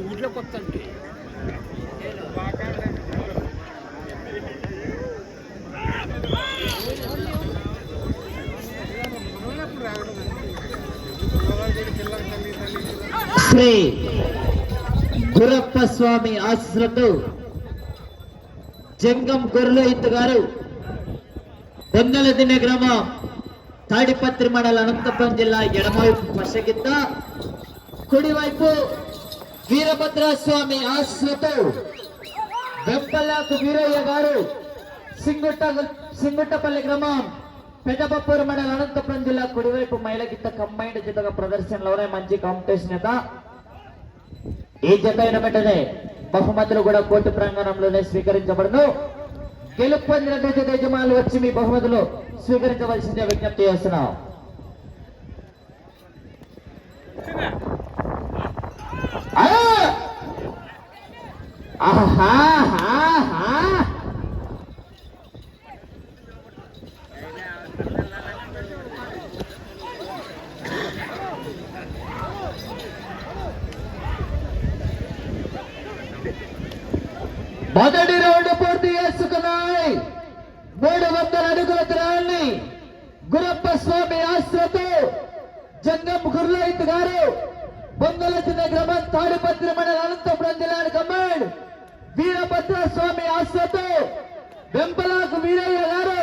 ఊళ్ళో కొత్త అంటే శ్రీ గురప్ప స్వామి ఆశీస్సులతో జంగం గొర్రెలు గారు బొందల దిన గ్రామం తాడిపత్రి మండల అనంతపురం జిల్లా ఎడమవైపు పశగిద్ద కుడివైపు వీరభద్ర స్వామి ఆశీస్సులతో వెంపల్లాకు వీరయ్య గారు సింగుట్ట సింగుట్టపల్లి గ్రామం పెద్దపప్పూరు మండల అనంతపురం జిల్లా కుడివైపు మహిళ గిత్త కంబైండ్ జతగా ప్రదర్శనలోనే మంచి కాంపిటీషన్ జత ఈ జత అయిన వెంటనే బహుమతులు కూడా కోర్టు ప్రాంగణంలోనే స్వీకరించబడును. గెలుపొందినటువంటి యజమానులు వచ్చి మీ బహుమతులు స్వీకరించవలసిందే విజ్ఞప్తి చేస్తున్నాం ఆ! ఆహాహాహా! మొదటి రౌండ్ పూర్తి చేసుకున్నాయి మూడు వందల అడుగుల త్రాన్ని గురప్ప స్వామి ఆశ్రతో జంగం గుర్లైత్ గారు బొంగల చిన్న గ్రామం తాడిపత్రి మండల అనంతపురం జిల్లాని వీరభద్ర స్వామి ఆశ్రతో వెంపలాకు వీరయ్య గారు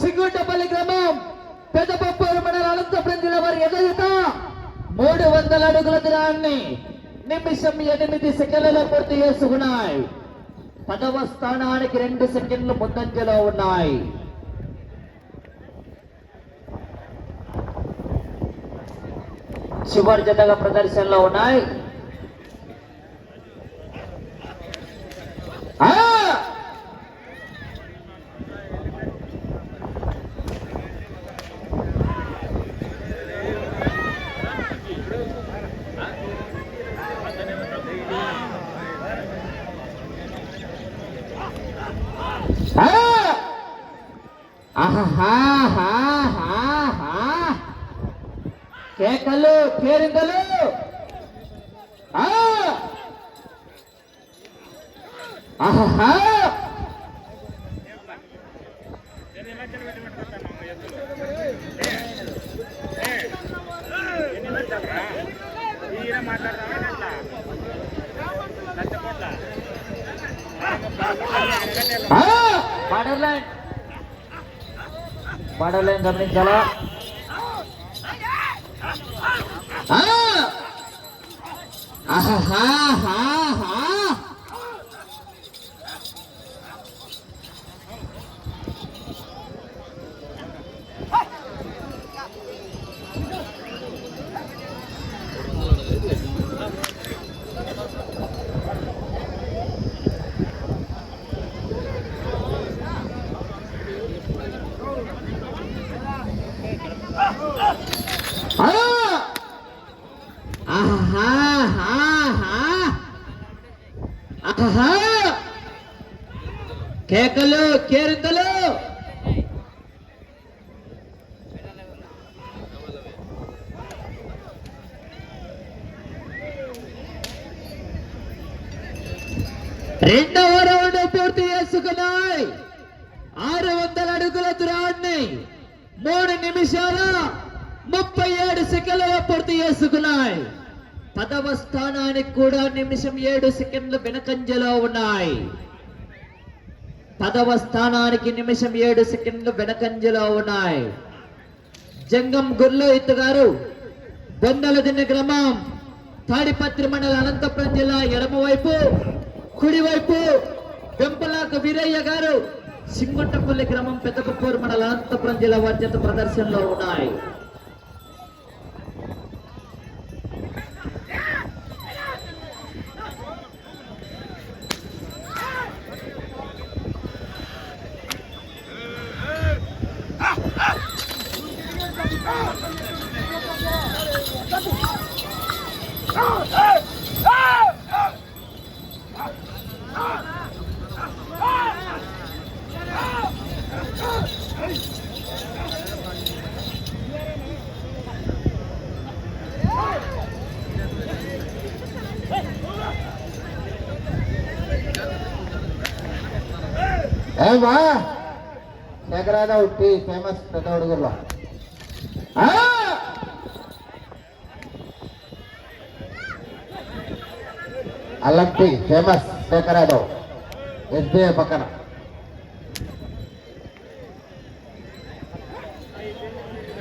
సిగ్గుంటపల్లి గ్రామం పెద్దపప్పూరు మండల అనంతపురం జిల్లా వారి ఎదుగుత మూడు వందల అడుగుల దినాన్ని నిమిషం ఎనిమిది సెకండ్లలో పూర్తి చేసుకున్నాయి. పదవ స్థానానికి రెండు సెకండ్లు ముందంజలో ఉన్నాయి. చివరి జతగా ప్రదర్శనలో ఉన్నాయి ఆ! ఆ! ఆహాహాహాహా! కేకలు కేరిందలు ఆ! ఆహాహా! గమనించాలా ఆ! ఆహాహాహాహా! ఆ! ఆహాహాహా! ఆహా! కేకలు కేరింతలు. రెండవ రౌండ్ పూర్తి చేసుకున్నాయి. ఆరు వందల అడుగుల దూరాన్ని మూడు నిమిషాల ముప్పై ఏడు సెకండ్లలో పూర్తి చేసుకున్నాయి. పదవ స్థానానికి కూడా నిమిషం ఏడు సెకండ్లు వెనకంజలో ఉన్నాయి. పదవ స్థానానికి నిమిషం ఏడు సెకండ్లు వెనకంజలో ఉన్నాయి. జంగం గుర్లు గారు బొందల దిన్న గ్రామం తాడిపత్రి మండల అనంతపురం జిల్లా ఎడమవైపు కుడివైపు వెంపలాక వీరయ్య గారు సింగుంటపల్లి గ్రామం పెద్దపప్పూరు మండల అనంతపురం జిల్లా వారి ప్రదర్శనలో ఉన్నాయి. ఏమా? శేఖరారావు టీ ఫేమస్ పెద్ద అడుగుల్లో అల్లం టీ ఫేమస్ శేఖరారావు ఎస్బీఐ పక్కన.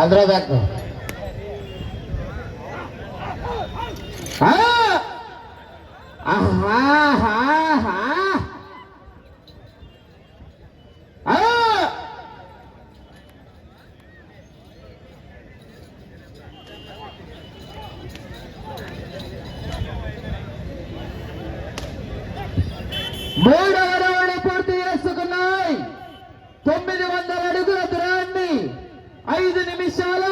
ఆంధ్ర బ్యాంక్. ఆహా. ఆహాహాహా! ఆ! మూడవ రౌండ్ పూర్తి చేసుకున్నాయి తొమ్మిది వందల అడుగుల దూరాన్ని ఐదు నిమిషాల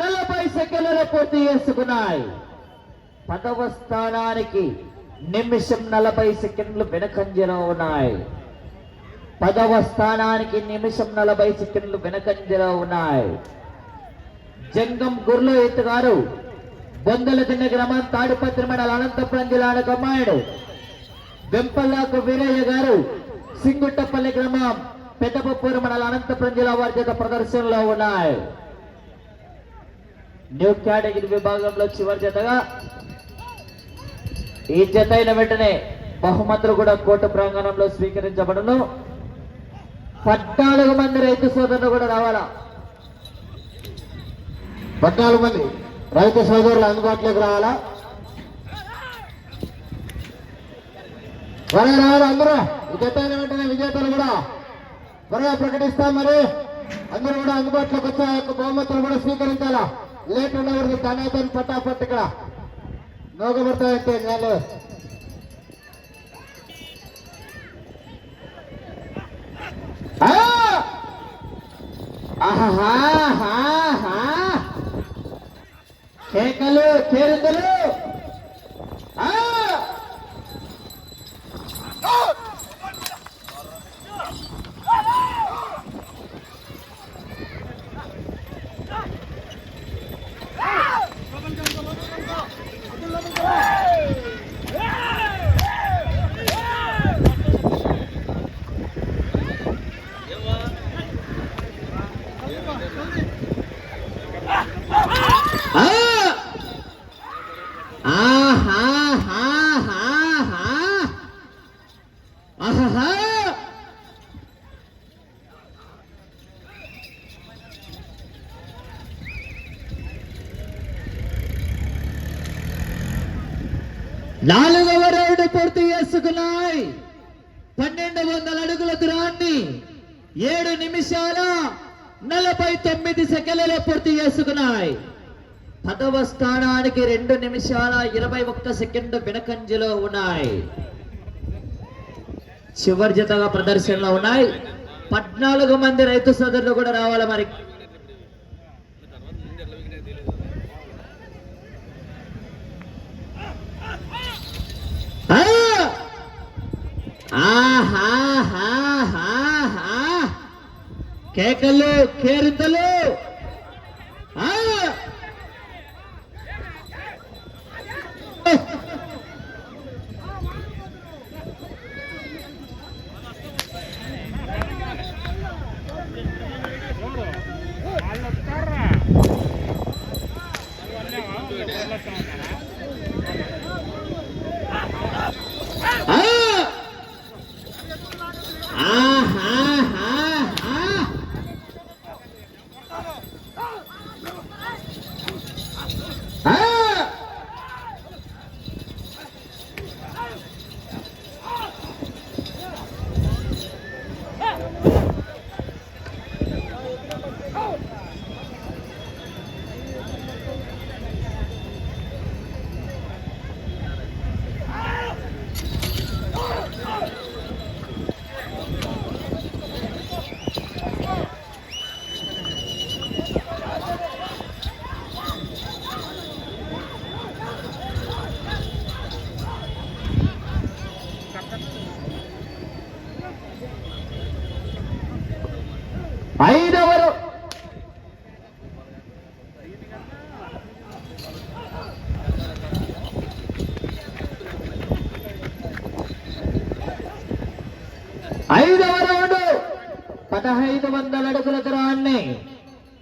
నలభై సెకండ్లలో పూర్తి చేసుకున్నాయి పదవ స్థానానికి నిమిషం నలభై సెకండ్లు వెనకంజలో ఉన్నాయి. పదవ స్థానానికి నిమిషం నలభై సెకండ్లు వెనకంజలో ఉన్నాయి. జంగం గుర్లో ఎత్తుగారు బొందల తిన్న గ్రామం తాడిపత్రి మండల అనంతపురం జిల్లాకు అమ్మాయుడు. వెంపల్లాకు వీరయ్య గారు సింగుట్టపల్లి గ్రామం పెద్దపప్పూరు మండల అనంతపురం జిల్లా వారి చేత ప్రదర్శనలో ఉన్నాయి. న్యూ కేటగిరీ విభాగంలో చివరి జతగా ఈ జత అయిన వెంటనే బహుమతులు కూడా కోర్టు ప్రాంగణంలో స్వీకరించబడను. పద్నాలుగు మంది రైతు సోదరులు కూడా రావాలా? పద్నాలుగు మంది రైతు సోదరులు అందుబాటులోకి రావాలా? త్వరగా రావాలి అందరూ? ఈ జత అయిన వెంటనే విజేతలు కూడా త్వరగా ప్రకటిస్తాం మరి. అందరూ కూడా అందుబాటులోకి వచ్చే యొక్క బహుమతులు కూడా స్వీకరించాలా? లేట్ ఉండకూడదు తన పట్టాపట్టు ఇక్కడ. నోగబడతాయంటే నేను ఆ! ఆహాహాహాహా! కేకలు కేరింతలు ఆ! నాలుగవ రౌండ్ పూర్తి చేసుకున్నాయి. పన్నెండు వందల అడుగుల దూరాన్ని ఏడు నిమిషాల. తొమ్మిది సెకండ్లలో పూర్తి చేసుకున్నాయి. పదవ స్థానానికి రెండు నిమిషాల ఇరవై ఒక్క సెకండ్ వెనకంజలో ఉన్నాయి. చివరి జతగా ప్రదర్శనలో ఉన్నాయి. పద్నాలుగు మంది రైతు సోదరులు కూడా రావాలి మరి. ఆ! కేకలు కేరింతలు ఆ! ఆ! ఆహాహాహా! ఆ! ఐదవ రౌ- ఐదవ రౌండ్ పదహైదు వందల అడుగుల దూరాన్ని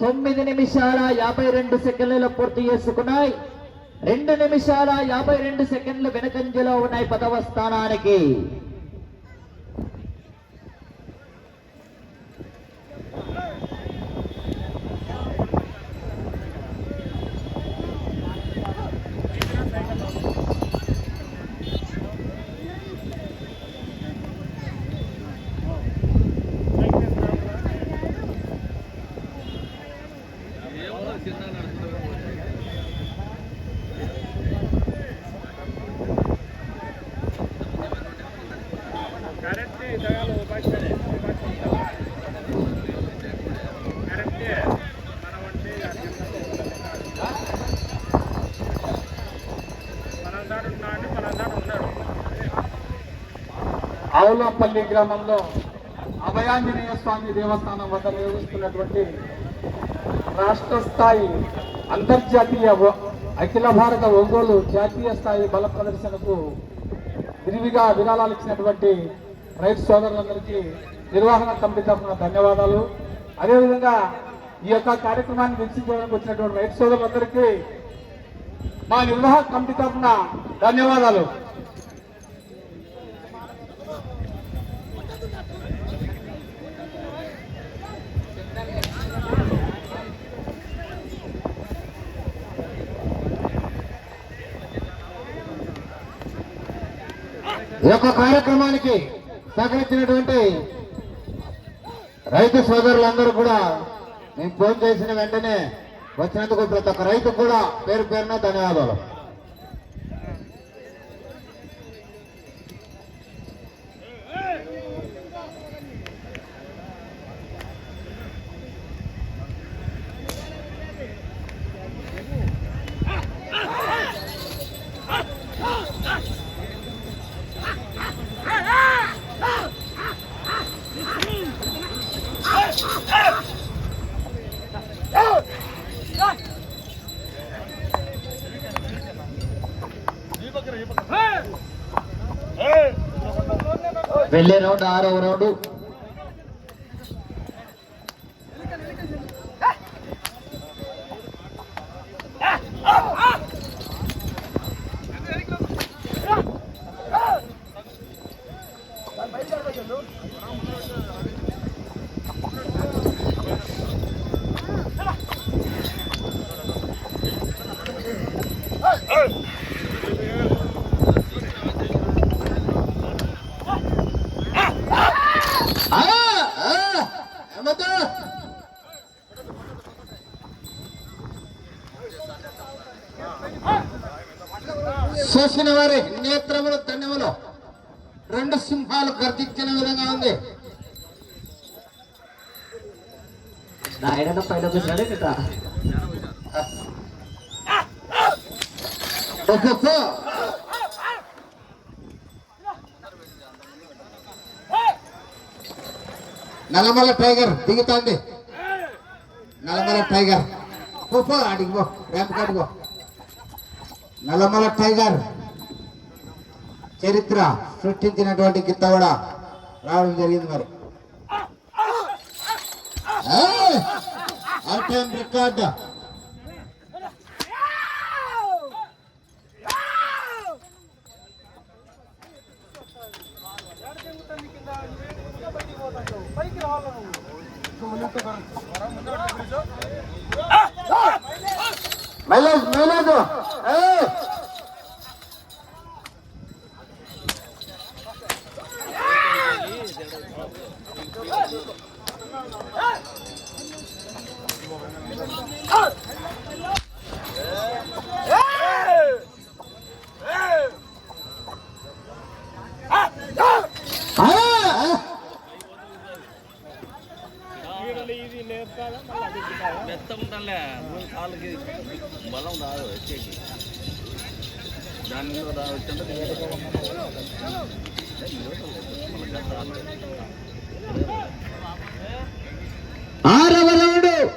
తొమ్మిది నిమిషాల యాభై రెండు సెకండ్లలో పూర్తి చేసుకున్నాయి. రెండు నిమిషాల యాభై రెండు సెకండ్లు వెనకంజలో ఉన్నాయి పదవ స్థానానికి. ఆవులపల్లి గ్రామంలో అభయాంజనేయ స్వామి దేవస్థానం వద్ద నిర్వహిస్తున్నటువంటి రాష్ట్ర స్థాయి అంతర్జాతీయ అఖిల భారత ఒంగోలు జాతీయ స్థాయి బల ప్రదర్శనకు విరివిగా విరాళాలు ఇచ్చినటువంటి రైతు సోదరులందరికీ నిర్వహణ కమిటీ తరఫున ధన్యవాదాలు. అదేవిధంగా ఈ యొక్క కార్యక్రమాన్ని వీక్షించడానికి వచ్చినటువంటి రైతు సోదరులందరికీ మా నిర్వాహక కమిటీ తరఫున ధన్యవాదాలు. యొక్క కార్యక్రమానికి సహకరించినటువంటి రైతు సోదరులందరూ కూడా మేము ఫోన్ చేసిన వెంటనే వచ్చినందుకు ప్రతి ఒక్క రైతు కూడా పేరు పేరున ధన్యవాదాలు. వెళ్ళే రౌండ్ ఆరవ రౌండ్ ఆ, ఆ, ఏమద్దు? చూసిన వారి నేత్రములు ధన్యములు రెండు సింహాలు గర్జించిన విధంగా ఉంది. నాయన పైన కూర్చున్నాడే కదా ఒక్కొక్క నల్లమల టైగర్ దిగుతాండి. నల్లమల టైగర్. పో పో అడిగి పో ర్యాంప్ కాడికి పో. నల్లమల టైగర్. చరిత్ర సృష్టించినటువంటి గిత్త కూడా రావడం జరిగింది మరి. రికార్డ్ మైలేజ్ మైలేజ్ ఆరవ రౌండ్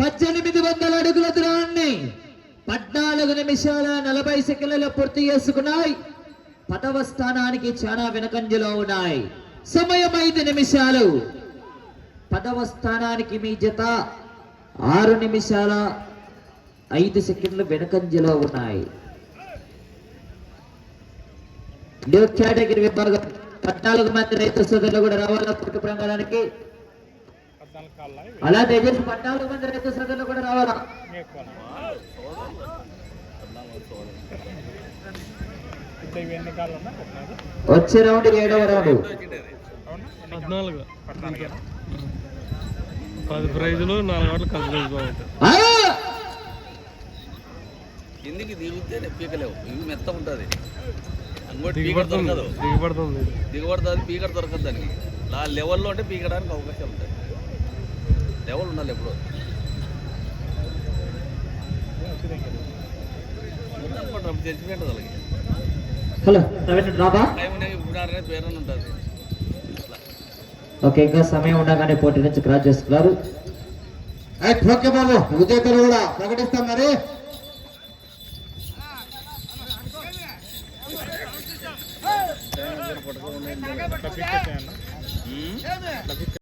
పద్దెనిమిది వందల అడుగుల దూరాన్ని పద్నాలుగు నిమిషాల నలభై సెకండ్లలో పూర్తి చేసుకున్నాయి. పదవ స్థానానికి చాలా వెనకంజలో ఉన్నాయి. సమయం ఐదు నిమిషాలు. పదవ స్థానానికి మీ జత ఆరు నిమిషాల ఐదు సెకండ్లు వెనకంజలో ఉన్నాయి. కేటగిరీ విభాగం పద్నాలుగు మంది రైతు సోదరులు కూడా రావాలా పుట్టు ప్రాంగణానికి అలా దయచేసి పద్నాలుగు మంది రైతు సోదరులు కూడా రావాలా? వచ్చే రౌండ్ ఏడవ రౌండ్. పద్నాలుగు. పది ప్రైజులు నాలుగు ఆటలు కలిసి బాగుంటాయి ఆ! కిందికి దిగితే పీకలేవు. ఇవి మెత్త ఉంటుంది. దిగబడుతుంది దిగబడుతుంది దిగబడుతుంది పీకడ దొరకదు దానికి. ఆ లెవెల్లో ఉంటే పీకడానికి అవకాశాలు ఉంటాయి లెవెల్ ఉండాలి ఎప్పుడు. హలో అనేది పేరు ఉంటుంది. ఓకే ఇంకా సమయం ఉండగానే పోటీ నుంచి క్రాస్ చేస్తున్నారు ఓకే బాబు విజేతలు కూడా ప్రకటిస్తాం మరి.